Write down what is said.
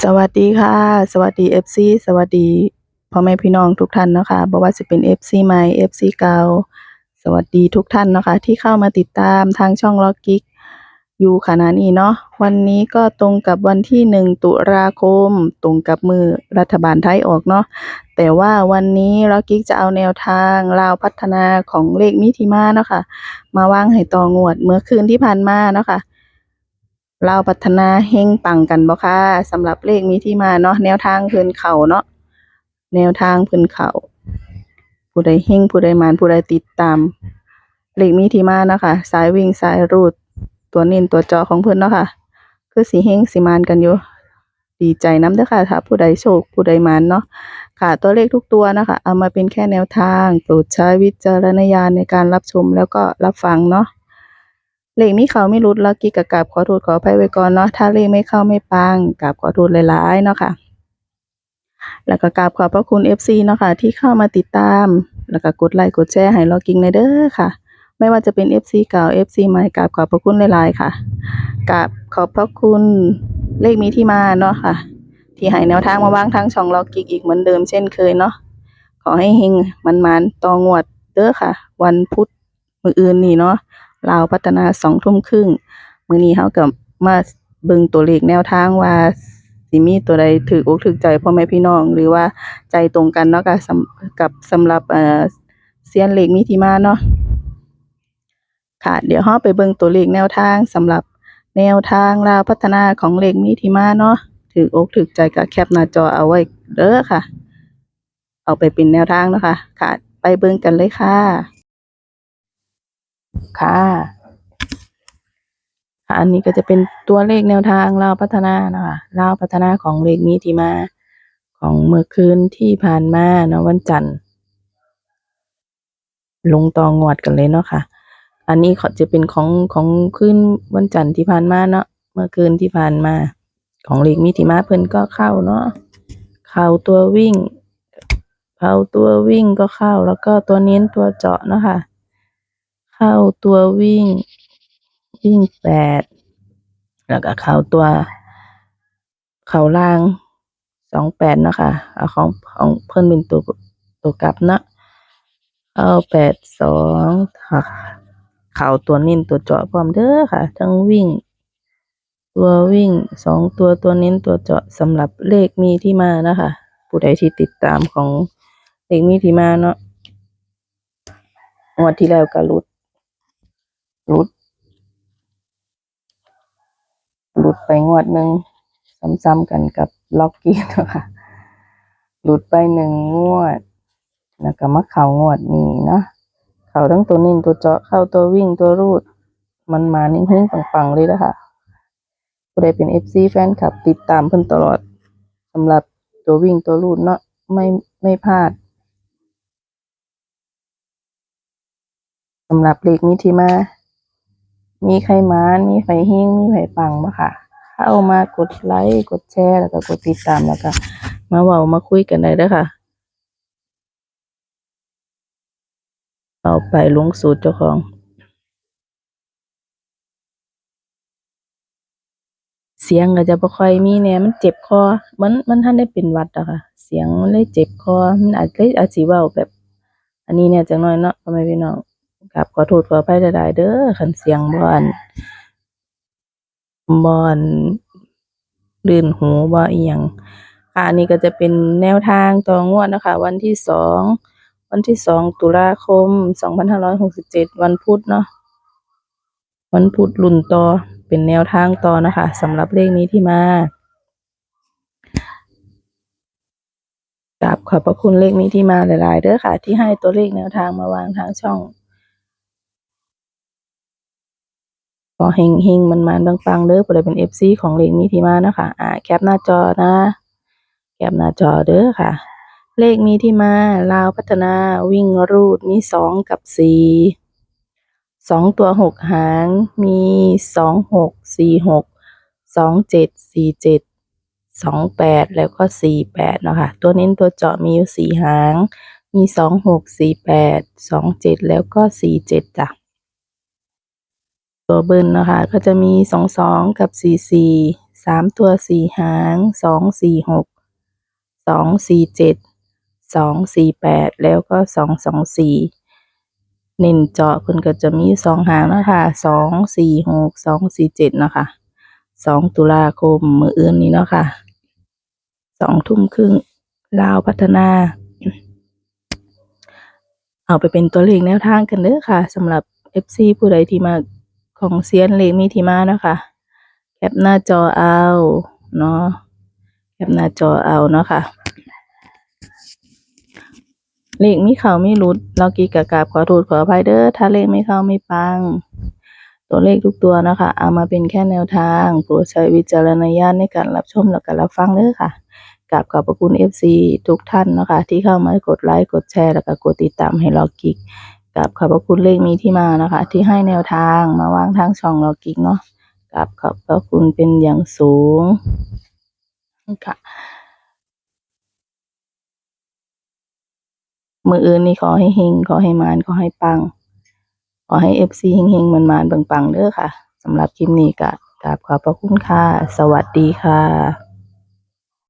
สวัสดีค่ะ สวัสดี FC สวัสดีพ่อแม่พี่น้องทุกท่านนะคะบ่ว่าสิเป็น FC ใหม่ FC เก่าสวัสดีทุกท่านนะคะ ที่เข้ามาติดตามทางช่องล็อกกิ๊กอยู่ขณะนี้เนาะวันนี้ก็ตรงกับวันที่ 1 ตุลาคม ตรงกับมือรัฐบาลไทยออกเนาะแต่ว่าวันนี้ล็อกกิ๊กจะเอาแนวทางลาวพัฒนาของเลขมิถิมาเนาะค่ะมาวางให้ต่องวดเมื่อคืนที่ผ่านมาเนาะค่ะ ลาพัฒนาเฮงปังกันบ่ค่ะสำหรับเลขมีที่มาเนาะแนวทางพิ่นเขาเนาะแนวทางพิ่นเขาผู้ใดเฮงผู้ใดมานผู้ใดติดตามเลขมีที่มาเนาะค่ะสายวิ่งสายรูดตัวน้นตัวจาะของเพิ่นเนาะค่ะคือสิเฮงสิหมานกันอยู่ดีใจน้ำเด้อค่ะถ้าผู้ใดโชคผู้ใดมานเนาะค่ะตัวเลขทุกตัวนะคะ เอามาเป็นแค่แนวทาง โปรดใช้วิจารณญาณในการรับชมแล้วก็รับฟังเนาะ เลขมีเขาไม่รุดแล้วกิ๊กกะกราบขอโทษขออภัยไว้ก่อนเนาะถ้าเลขไม่เข้าไม่ปังกราบขอโทษหลายๆเนาะค่ะ แล้วก็กราบขอบพระคุณ FC เนาะค่ะที่เข้ามาติดตาม แล้วก็กดไลค์กดแชร์ให้ล็อกกิ้งในเด้อค่ะ ไม่ว่าจะเป็น FC เก่า FC ใหม่กราบขอบพระคุณหลายๆค่ะกราบขอบพระคุณเลขมีที่มาเนาะค่ะ ที่ให้แนวทางมาวางทางช่องล็อกกิ๊กอีกเหมือนเดิมเช่นเคยเนาะขอให้เฮงมันๆตองวดเด้อค่ะ วันพุธมื้ออื่นนี่เนาะ ลาวพัฒนาสองทุ่มครึ่งมื้อนี้เฮาก็มาเบิ่งตัวเลขแนวทางว่าสิมีตัวใดถูกอกถูกใจพ่อแม่พี่น้องหรือว่าใจตรงกันเนาะก็สำกับสำหรับเอ่อเซียนเลขมีที่มาเนาะค่ะ เดี๋ยวเฮาไปเบิ่งตัวเลขแนวทางสำหรับแนวทางลาวพัฒนาของเลขมีที่มาเนาะถูกอกถูกใจก็แคปหน้าจอเอาไว้เด้อค่ะ เอาไปเป็นแนวทางเนาะค่ะค่ะ ไปเบิ่งกันเลยค่ะ ค่ะค่ะอันนี้ก็จะเป็นตัวเลขแนวทางลาวพัฒนานะคะลาวพัฒนาของเลขมีที่มา ของเมื่อคืนที่ผ่านมาเนาะวันจันทร์ลงตองงวดกันเลยเนาะค่ะ อันนี้เขาจะเป็นของของคืนวันจันทร์ที่ผ่านมาเนาะเมื่อคืนที่ผ่านมา ของเลขมีที่มาเพิ่นก็เข้าเนาะเข้าตัววิ่งเข้าตัววิ่งก็เข้า แล้วก็ตัวเน้นตัวเจาะเนาะค่ะ เข้าตัววิ่ง วิ่งแปดแล้วก็เข้าตัว เข้าล่างสองแปดนะคะเอาของของเพิ่นเป็นตัวตัวกลับเนาะเข้าแปดสองเข้าตัวเน้นตัวเจาะพร้อมเด้อค่ะ ทั้งวิ่ง ตัววิ่งสองตัวตัวเน้นตัวเจาะสำหรับเลขมีที่มานะคะ ผู้ใดที่ติดตามของเลขมีที่มาเนาะงวดที่แล้วก็หลุด หลุด หลุดไปงวดหนึ่งซ้ำๆกันกับล็อกกี้นะคะหลุดไปหนึ่งงวด แล้วก็มาเข่างวดนี้เนาะเข่าทั้งตัวนิ่งตัวเจาะเข้าตัววิ่งตัวรูด มันมานิ่งๆปังๆเลยนะคะผู้ใดเป็นเอฟซีแฟนคลับติดตามเพิ่นตลอดสำหรับตัววิ่งตัวรูดเนาะไม่ไม่พลาดสำหรับเลขนี้ที่มา มีใครมานมีใครเฮงมีใครปังมาค่ะ เข้ามากดไลค์กดแชร์แล้วก็กดติดตามแล้วก็มาเว้ามาคุยกันได้เด้อค่ะ เอาไปลงสูตรเจ้าของเสียงก็จะบ่ค่อยมีแหน่มันเจ็บคอ มันมันทันได้เป็นหวัดอะค่ะ เสียงมันเลยเจ็บคอ มันอาจเลยอาจสิเว้าแบบ อันนี้เนี่ยจังน้อยเนาะพ่อแม่พี่น้อง ครับขอโทษขออภัยหลายๆเด้อคันเสียงบอนบอนลื่นหูบ่อียงค่ะนนี้ก็จะเป็นแนวทางต่องวดนะคะ วันที่สองวันที่สองตุลาคมสองพันห้าร้อยหกสิบเจ็ดวันพุธเนาะวันพุธรุ่นต่อเป็นแนวทางต่อนะคะสำหรับเลขนี้ที่มากราบขอบพระคุณเลขนี้ที่มาหลาย ๆเด้อค่ะ ที่ให้ตัวเลขแนวทางมาวางทางช่องข อเฮงเฮงมันมันๆปังๆเด้อผู้ใดเป็นเอฟซีของเลขนี้ที่มานะคะอ่าแคปหน้าจอนะ แคปหน้าจอเด้อค่ะ เลขมีที่มาลาวพัฒนาวิ่งรูดมีสองกับสี่สองตัวหกหางมีสองหกสี่หกสองเจ็ดสี่เจ็ดสองแปดแล้วก็สี่แปดเนาะค่ะ ตัวเน้นตัวเจาะมีอยู่สี่หาง มีสองหกสี่แปดสองเจ็ดแล้วก็สี่เจ็ดจ้ะ ตัวเบิ้ลนะคะ ก็จะมีสองสองกับสี่สี่สามตัวสี่หางสองสี่หกสองสี่เจ็ดสองสี่แปดแล้วก็สองสองสี่เน้นเจาะเพิ่นก็จะมีสองหางนะคะสองสี่หกสองสี่เจ็ดนะคะสองตุลาคมมืออื่นนี้เนาะค่ะสองทุ่มครึ่งลาวพัฒนา เอาไปเป็นตัวเลขแนวทางกันเด้อค่ะสำหรับ FC ผู้ใดที่มา ของเซียนเลขมีที่มาเนาะค่ะแคปหน้าจอเอาเนาะแคปหน้าจอเอาเนาะค่ะเลขมีเขาไม่รุดเรากีกะกาบขอโทษขออภัยเด้อถ้าเลขไม่เข้าไม่ปัง ตัวเลขทุกตัวนะคะ เอามาเป็นแค่แนวทางโปรดใช้วิจารณญาณในการรับชมและการรับฟังเด้อค่ะกราบขอบพระคุณ FC ทุกท่านนะคะ ที่เข้ามากดไลค์กดแชร์ แล้วก็กดติดตามให้เรากิก กับขอบพระคุณเลขมีที่มานะคะ ที่ให้แนวทางมาวางทางช่องเรากิกเนาะกับขอบพระคุณเป็นอย่างสูงค่ะมืออื่นนี่ขอให้เฮงขอให้มานขอให้ปัง ขอให้เอฟซีเฮงเฮงมันมานๆปังเด้อค่ะสำหรับคลิปนี้ก็กราบขอบพระคุณค่ะ สวัสดีค่ะ